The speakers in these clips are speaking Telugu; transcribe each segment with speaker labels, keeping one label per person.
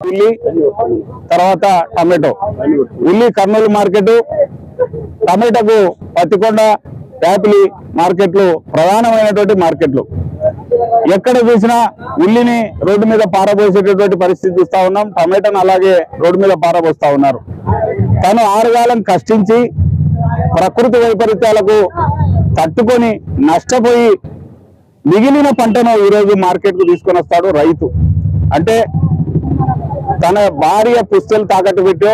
Speaker 1: ఉల్లి తర్వాత టమాటో. ఉల్లి కర్నూలు మార్కెట్. టమాటాకు పత్తికొండ యాపిలి మార్కెట్లు ప్రధానమైనటువంటి మార్కెట్లు. ఎక్కడ చూసినా ఉల్లిని రోడ్డు మీద పారబోసేటటువంటి పరిస్థితి చూస్తా ఉన్నాం. టమాటాను అలాగే రోడ్డు మీద పారబోస్తా ఉన్నారు. తను ఆరుగాలం కష్టించి ప్రకృతి వైపరీత్యాలకు తట్టుకొని నష్టపోయి మిగిలిన పంటను ఈరోజు మార్కెట్కు తీసుకొని వస్తాడు రైతు. అంటే తన భార్య పుస్తలు తాకట్టు పెట్టో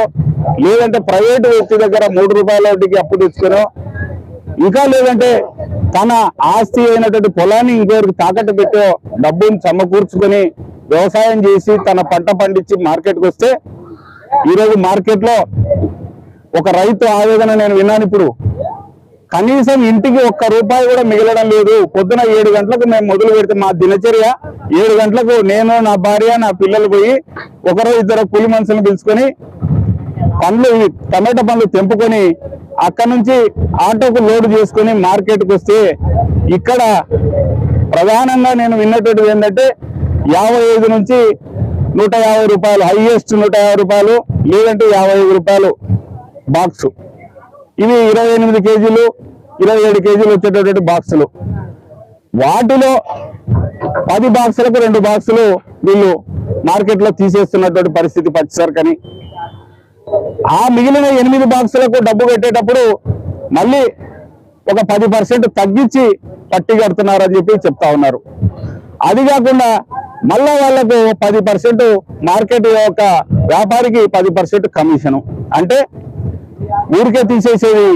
Speaker 1: లేదంటే ప్రైవేటు వ్యక్తి దగ్గర మూడు రూపాయల వడ్డీకి అప్పు తెచ్చుకునో ఇంకా లేదంటే తన ఆస్తి అయినటువంటి పొలాన్ని ఇంకోరికి తాకట్టు పెట్టో డబ్బుని సమకూర్చుకొని వ్యవసాయం చేసి తన పంట పండించి మార్కెట్కి వస్తే ఈరోజు మార్కెట్లో ఒక రైతు ఆవేదన నేను విన్నాను ఇప్పుడు. కనీసం ఇంటికి ఒక్క రూపాయి కూడా మిగలడం లేదు. పొద్దున ఏడు గంటలకు మేము మొదలు పెడితే మా దినచర్య ఏడు గంటలకు నేను నా భార్య నా పిల్లలు పోయి ఒకరో ఇద్దరు కూలి మనుషులను పిలుచుకొని పండ్లు ఇవి టమాటా పండ్లు తెంపుకొని అక్కడ నుంచి ఆటోకు లోడ్ చేసుకొని మార్కెట్కి వస్తే ఇక్కడ ప్రధానంగా నేను విన్నటువంటిది ఏంటంటే యాభై ఐదు నుంచి నూట యాభై రూపాయలు హైయెస్ట్ నూట యాభై రూపాయలు లేదంటే యాభై ఐదు రూపాయలు బాక్సు. ఇవి ఇరవై ఎనిమిది కేజీలు ఇరవై ఏడు కేజీలు వచ్చేటటువంటి బాక్సులు. వాటిలో పది బాక్సులకు రెండు బాక్సులు వీళ్ళు మార్కెట్లో తీసేస్తున్నటువంటి పరిస్థితి పచ్చిసరికని ఆ మిగిలిన ఎనిమిది బాక్సులకు డబ్బు పెట్టేటప్పుడు మళ్ళీ ఒక పది పర్సెంట్ తగ్గించి పట్టి కడుతున్నారని చెప్పి చెప్తా ఉన్నారు. అది కాకుండా మళ్ళా వాళ్ళకు పది పర్సెంట్ మార్కెట్ యొక్క వ్యాపారికి పది పర్సెంట్ కమిషను. అంటే ఊరికే తీసేసేది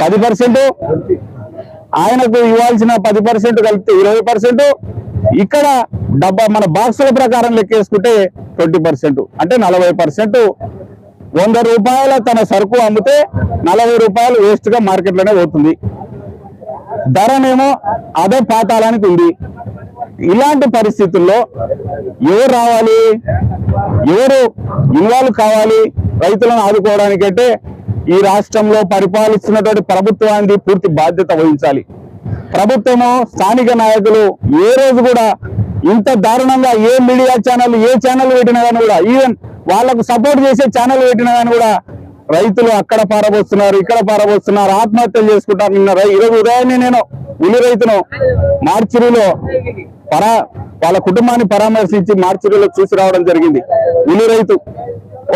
Speaker 1: పది పర్సెంట్ ఆయనకు ఇవ్వాల్సిన పది పర్సెంట్ కలిపితే ఇరవై పర్సెంట్ ఇక్కడ డబ్బా మన బాక్సుల ప్రకారం లెక్కేసుకుంటే ట్వంటీ పర్సెంట్ అంటే నలభై పర్సెంట్ వంద రూపాయల తన సరుకు అమ్మితే నలభై రూపాయలు వేస్ట్గా మార్కెట్లోనే పోతుంది. ధరనేమో అదే పాతాలానికి ఉంది. ఇలాంటి పరిస్థితుల్లో ఎవరు రావాలి? ఎవరు ఇన్వాల్వ్ కావాలి? రైతులను ఆదుకోవడానికంటే ఈ రాష్ట్రంలో పరిపాలిస్తున్నటువంటి ప్రభుత్వానికి పూర్తి బాధ్యత వహించాలి. ప్రభుత్వము స్థానిక నాయకులు ఏ రోజు కూడా ఇంత దారుణంగా ఏ మీడియా ఛానల్ ఏ ఛానల్ పెట్టినా కానీ కూడా ఈవెన్ వాళ్ళకు సపోర్ట్ చేసే ఛానల్ పెట్టినా కానీ కూడా రైతులు అక్కడ పారబోస్తున్నారు ఇక్కడ పారబోస్తున్నారు ఆత్మహత్యలు చేసుకుంటారు. నిన్న ఈరోజు ఉదయాన్నే నేను ఉల్లి రైతును మార్చిరిలో పరా వాళ్ళ కుటుంబాన్ని పరామర్శించి మార్చిరిలో చూసి రావడం జరిగింది. ఉల్లి రైతు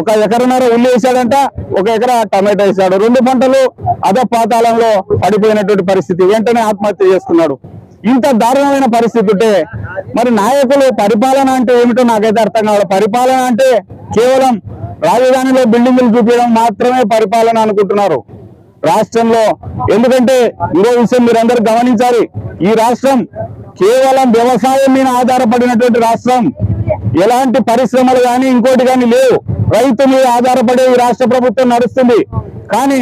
Speaker 1: ఒక ఎకరన్నర ఉల్లి వేసాడంట ఒక ఎకరా టమాటా వేసాడు. రెండు పంటలు అదే పాతాళంలో పడిపోయినటువంటి పరిస్థితి. వెంటనే ఆత్మహత్య చేసుకున్నాడు. ఇంత దారుణమైన పరిస్థితి ఉంటే మరి నాయకులు పరిపాలన అంటే ఏమిటో నాకైతే అర్థం కావాలి పరిపాలన అంటే కేవలం రాజధానిలో బిల్డింగులు చూపించడం మాత్రమే పరిపాలన అనుకుంటున్నారు రాష్ట్రంలో. ఎందుకంటే ఇంకో విషయం మీరందరూ గమనించాలి. ఈ రాష్ట్రం కేవలం వ్యవసాయం మీద ఆధారపడినటువంటి రాష్ట్రం. ఎలాంటి పరిశ్రమలు కానీ ఇంకోటి కానీ లేవు. రైతు మీద ఆధారపడే ఈ రాష్ట్ర ప్రభుత్వం నడుస్తుంది. కానీ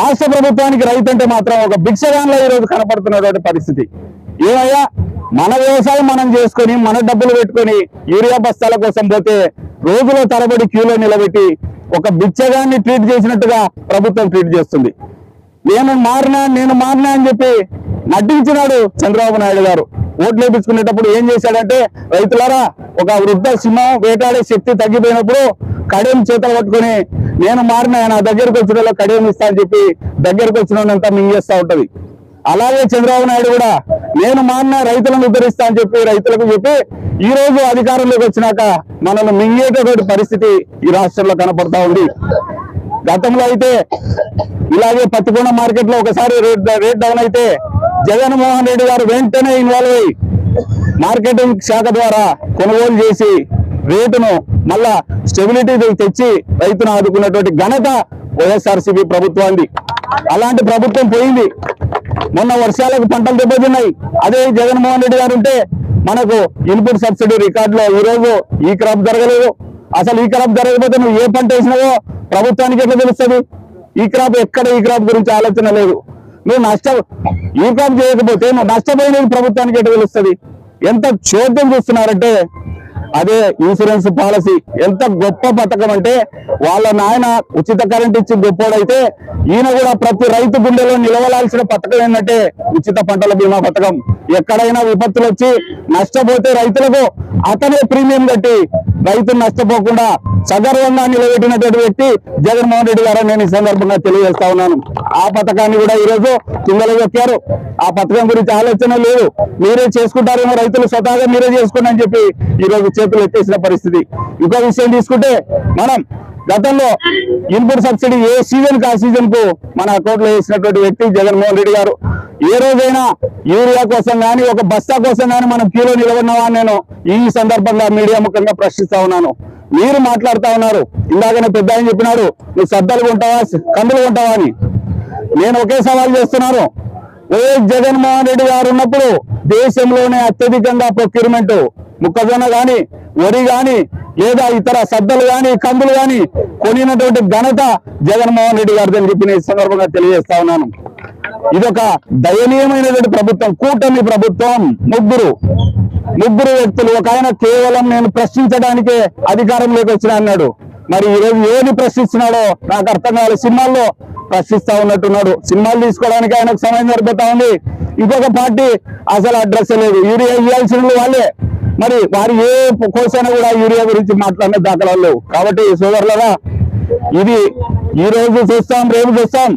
Speaker 1: రాష్ట్ర ప్రభుత్వానికి రైతు అంటే మాత్రం ఒక భిక్షగాన్లో ఈ రోజు కనపడుతున్నటువంటి పరిస్థితి. ఏమయ్యా? మన వ్యవసాయం మనం చేసుకొని మన డబ్బులు పెట్టుకొని యూరియా బస్తాల కోసం పోతే రోజుల తరబడి క్యూలో నిలబెట్టి ఒక బిచ్చగాన్ని ట్రీట్ చేసినట్టుగా ప్రభుత్వం ట్రీట్ చేస్తుంది. నేను మారినా నేను మారినా అని చెప్పి నటించినాడు చంద్రబాబు నాయుడు గారు. ఓట్లు వేపించుకునేటప్పుడు ఏం చేశాడంటే రైతులారా ఒక వృద్ధ సింహం వేటాడే శక్తి తగ్గిపోయినప్పుడు కడియం చేతలు పట్టుకొని నేను మారిన నా దగ్గరకు వచ్చిన వాళ్ళకి ఇస్తా అని చెప్పి దగ్గరకు వచ్చిన మింగేస్తా ఉంటది. అలాగే చంద్రబాబు నాయుడు కూడా నేను మారిన రైతులను ఉద్ధరిస్తా అని చెప్పి రైతులకు చెప్పి ఈ రోజు అధికారంలోకి వచ్చినాక మనల్ని మింగేటటువంటి పరిస్థితి ఈ రాష్ట్రంలో కనపడతా ఉంది. గతంలో అయితే ఇలాగే పత్తికొండ మార్కెట్లో ఒకసారి రేట్ రేట్ డౌన్ అయితే జగన్మోహన్ రెడ్డి గారు వెంటనే ఇన్వాల్వ్ అయ్యి మార్కెటింగ్ శాఖ ద్వారా కొనుగోలు చేసి రేటును మళ్ళా స్టెబిలిటీ తెచ్చి రైతును ఆదుకున్నటువంటి ఘనత వైఎస్ఆర్సీపీ ప్రభుత్వాన్ని అలాంటి ప్రభుత్వం పోయింది. మొన్న వర్షాలకు పంటలు దెబ్బతిన్నాయి. అదే జగన్మోహన్ రెడ్డి గారు ఉంటే మనకు ఇన్పుట్ సబ్సిడీ రికార్డులో ఈ ఈ క్రాప్ జరగలేదు. అసలు ఈ క్రాప్ జరగకపోతే నువ్వు ఏ పంట వేసినావో ప్రభుత్వానికి ఎట్లా తెలుస్తుంది? ఈ క్రాప్ ఎక్కడ ఈ క్రాప్ గురించి ఆలోచన లేదు. నువ్వు నష్ట ఈ క్రాప్ చేయకపోతే నువ్వు నష్టపోయినది ప్రభుత్వానికి ఎట్లా తెలుస్తుంది? ఎంత చోద్యం చూస్తున్నారంటే అదే ఇన్సూరెన్స్ పాలసీ. ఎంత గొప్ప పథకం అంటే వాళ్ళ నాయన ఉచిత కరెంట్ ఇచ్చి గొప్పోడైతే ఈయన కూడా ప్రతి రైతు గుండెలో నిలవలాల్సిన పథకం ఏంటంటే ఉచిత పంటల బీమా పథకం. ఎక్కడైనా విపత్తులు వచ్చి నష్టపోతే రైతులకు అతనే ప్రీమియం కట్టి రైతులు నష్టపోకుండా సగర్వంగా నిలబెట్టినటువంటి వ్యక్తి జగన్మోహన్ రెడ్డి గారు నేను ఈ సందర్భంగా తెలియజేస్తా ఉన్నాను. ఆ పథకాన్ని కూడా ఈ రోజు చెప్పారు ఆ పథకం గురించి ఆలోచన లేదు. మీరే చేసుకుంటారేమో రైతులు స్వతహాగా మీరే చేసుకోండి అని చెప్పి ఈ రోజు చేతులు ఎత్తేసిన పరిస్థితి. ఇంకో విషయం తీసుకుంటే మనం గతంలో ఇన్పుట్ సబ్సిడీ ఏ సీజన్కు ఆ సీజన్కు మన అకౌంట్లో వేసినటువంటి వ్యక్తి జగన్మోహన్ రెడ్డి గారు. ఏ రోజైనా యూరియా కోసం గానీ ఒక బస్తా కోసం గానీ మనం క్యూలో నిలబడినావా నేను ఈ సందర్భంగా మీడియా ముఖంగా ప్రశ్నిస్తా ఉన్నాను. మీరు మాట్లాడుతా ఉన్నారు. ఇందాకనే పెద్ద ఆయన చెప్పినాడు నువ్వు సద్దలు ఉంటావా కందులు ఉంటావా అని. నేను ఒకే సవాల్ చేస్తున్నాను. ఏ జగన్మోహన్ రెడ్డి గారు ఉన్నప్పుడు దేశంలోనే అత్యధికంగా ప్రొక్యూర్మెంట్ మొక్కజొన్న గాని వరి గాని లేదా ఇతర సద్దలు గాని కందులు గాని కొనినటువంటి ఘనత జగన్మోహన్ రెడ్డి గారిది అని చెప్పి నేను సందర్భంగా తెలియజేస్తా ఉన్నాను. ఇదొక దయనీయమైనటువంటి ప్రభుత్వం కూటమి ప్రభుత్వం ముగ్గురు ముగ్గురు వ్యక్తులు. ఒక ఆయన కేవలం నేను ప్రశ్నించడానికే అధికారంలోకి వచ్చిన అన్నాడు. మరి ఈరోజు ఏది ప్రశ్నిస్తున్నాడో నాకు అర్థం కావాలి సినిమాల్లో ప్రశ్నిస్తా ఉన్నట్టున్నాడు. సినిమాలు తీసుకోవడానికి ఆయనకు సమయం సరిపోతా ఉంది. ఇంకొక పార్టీ అసలు అడ్రస్ లేదు. యూరియా ఇవ్వాల్సిన వాళ్ళే. మరి వారు ఏ కోసైనా కూడా యూరియా గురించి మాట్లాడిన దాఖలాలు లేవు. కాబట్టి సోదరులరా ఇది ఈ రోజు చూస్తాం రేపు చూస్తాం.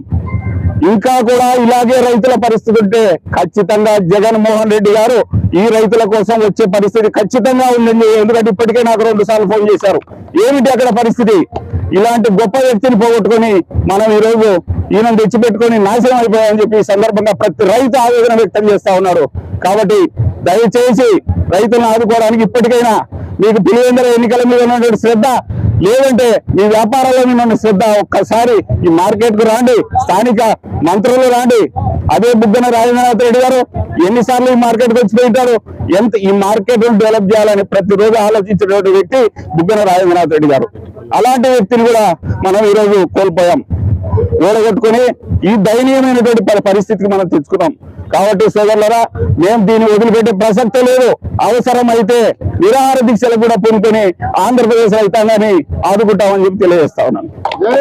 Speaker 1: ఇంకా కూడా ఇలాగే రైతుల పరిస్థితి ఉంటే ఖచ్చితంగా జగన్మోహన్ రెడ్డి గారు ఈ రైతుల కోసం వచ్చే పరిస్థితి ఖచ్చితంగా ఉందండి ఎందుకంటే ఇప్పటికే నాకు రెండు సార్లు ఫోన్ చేశారు. ఏమిటి అక్కడ పరిస్థితి? ఇలాంటి గొప్ప వ్యక్తిని పోగొట్టుకొని మనం ఈ రోజు ఈయన తెచ్చిపెట్టుకొని నాశనం అయిపోయామని చెప్పి ఈ సందర్భంగా ప్రతి రైతు ఆవేదన వ్యక్తం చేస్తా ఉన్నారు. కాబట్టి దయచేసి రైతులను ఆదుకోవడానికి ఇప్పటికైనా మీకు పులివెందుల ఎన్నికల మీద ఉన్నటువంటి శ్రద్ధ లేదంటే మీ వ్యాపారాల మీద ఉన్న శ్రద్ధ ఒక్కసారి ఈ మార్కెట్కు రాండి స్థానిక మంత్రులు రాండి. అదే బుగ్గన రాజేంద్రనాథ్ రెడ్డి గారు ఎన్నిసార్లు ఈ మార్కెట్కు వచ్చి ఉంటారు ఎంత ఈ మార్కెట్ డెవలప్ చేయాలని ప్రతిరోజు ఆలోచించేటువంటి వ్యక్తి బుగ్గన రాజేంద్రనాథ్ రెడ్డి గారు. అలాంటి వ్యక్తిని కూడా మనం ఈ రోజు కోల్పోయాం. ఓడగొట్టుకుని ఈ దయనీయమైనటువంటి పరిస్థితికి మనం తెచ్చుకున్నాం. కాబట్టి సోదరులరా మేము దీన్ని వదిలిపెట్టే ప్రసక్తే లేదు. అవసరం అయితే నిరాహార దీక్షలు కూడా పూనుకొని ఆంధ్రప్రదేశ్ రైతాంగాన్ని ఆదుకుంటామని చెప్పి తెలియజేస్తా ఉన్నాను.